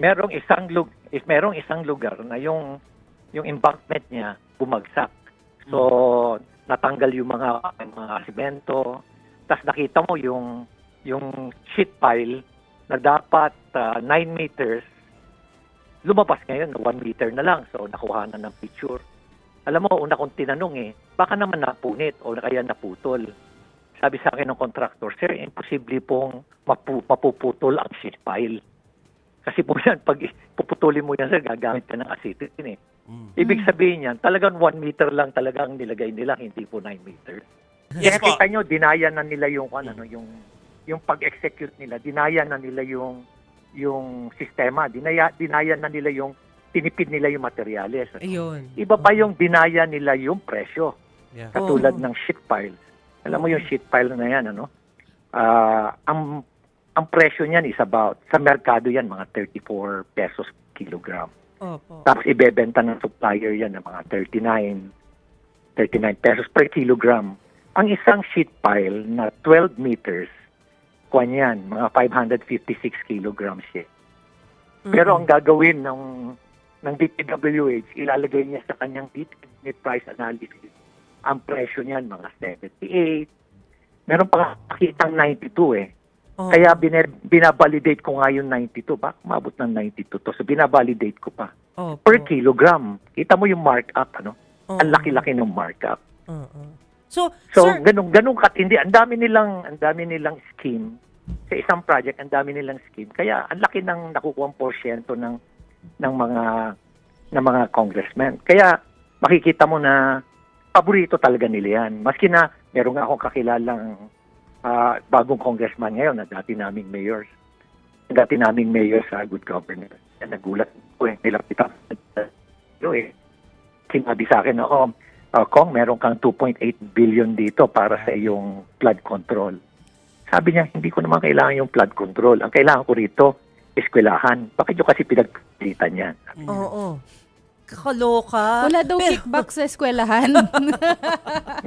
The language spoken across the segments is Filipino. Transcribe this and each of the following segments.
merong isang lug is merong isang lugar na yung yung embankment niya bumagsak. So natanggal yung mga mga semento. Tapos nakita mo yung yung sheet pile na dapat 9 meters lumabas ngayon 1 meter na lang. So nakuha na ng picture. Alam mo, una kong tinanong eh, baka naman napunit o kaya naputol. Sabi sa akin ng contractor, sir, imposible pong mapu- mapuputol ang sheet pile. Kasi po yan, pag puputulin mo yan, sir, gagamit ka ng acetin eh. Mm. Ibig sabihin yan, talagang 1 meter lang talaga ang nilagay nila, hindi po 9 meters. Yes Kaya kita nyo, dinaya na nila yung, ano, yung, yung pag-execute nila, dinaya na nila yung, yung sistema, dinaya, dinaya na nila yung, tinipid nila yung materyales. Ayun. Iba pa yung dinaya nila yung presyo, Yeah. katulad Oo. ng sheet piles. Alam mo yung sheet pile na yan, ano? Ah, ang ang presyo niyan is about, sa merkado yan, mga 34 pesos kilogram. Opo. Tapos ibebenta ng supplier yan ng mga 39, 39 pesos per kilogram. Ang isang sheet pile na 12 meters, kwan yan, mga 556 kilograms siya. Pero ang gagawin ng ng DPWH, ilalagay niya sa kanyang net price analysis. Ang presyo niyan, mga 78. Meron pa nakitang 92 eh. Oo. Kaya bine- binabalidate ko nga yung 92. Baka umabot ng 92 to. So binabalidate ko pa. Opo. Per kilogram. Kita mo yung markup, ano? Ang laki-laki ng markup. Oo. So, So, sir, ganun, ganun katindi. Ang dami nilang, ang dami nilang scheme. Sa isang project, ang dami nilang scheme. Kaya, ang laki ng nakukuha porsyento ng, ng mga, ng mga congressmen. Kaya, makikita mo na paborito talaga nila yan. Maski na, meron nga akong kakilalang ah, bagong congressman ngayon na dati naming mayors. Dati naming mayor sa good governance. Yan, nagulat ko eh. Nilapitan. Pero eh, sinabi sa akin, ako, uh, Kong, meron kang 2.8 billion dito para sa iyong flood control. Sabi niya, hindi ko naman kailangan yung flood control. Ang kailangan ko rito, eskwelahan. Bakit yung kasi pinagpilitan yan? oo. Kakaloka. Wala daw Pero- kickback sa eskwelahan.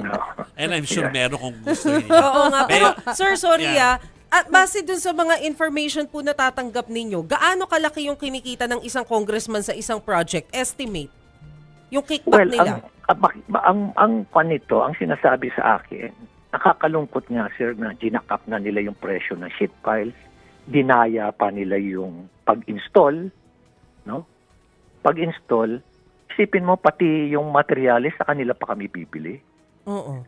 No. And I'm sure Yeah. meron kung gusto niya. Oo nga. Pero, sir, sorry Yeah. ah. At base dun sa mga information po na tatanggap ninyo, gaano kalaki yung kinikita ng isang congressman sa isang project? Estimate. Yung kickback Well, nila. ang, ang, ang, ang kwan nito, ang sinasabi sa akin, nakakalungkot nga, sir, na ginakap na nila yung presyo ng sheet piles, dinaya pa nila yung pag-install, no? Pag-install, isipin mo pati yung materials sa kanila pa kami bibili. Oo.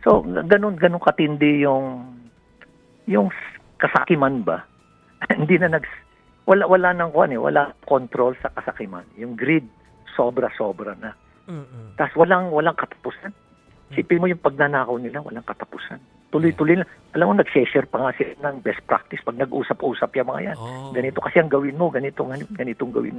So, ganun ganun katindi yung yung kasakiman ba? Hindi na nag wala wala nang kuan eh, wala control sa kasakiman. Yung greed sobra-sobra na. Mm-mm. Tapos walang walang katapusan. Sipin mo yung pagnanakaw nila, walang katapusan. Tuloy-tuloy lang. Alam mo, nag-share pa nga sila ng best practice pag nag-usap-usap yung mga yan. Oh. Ganito kasi ang gawin mo, ganito, ganitong gawin mo.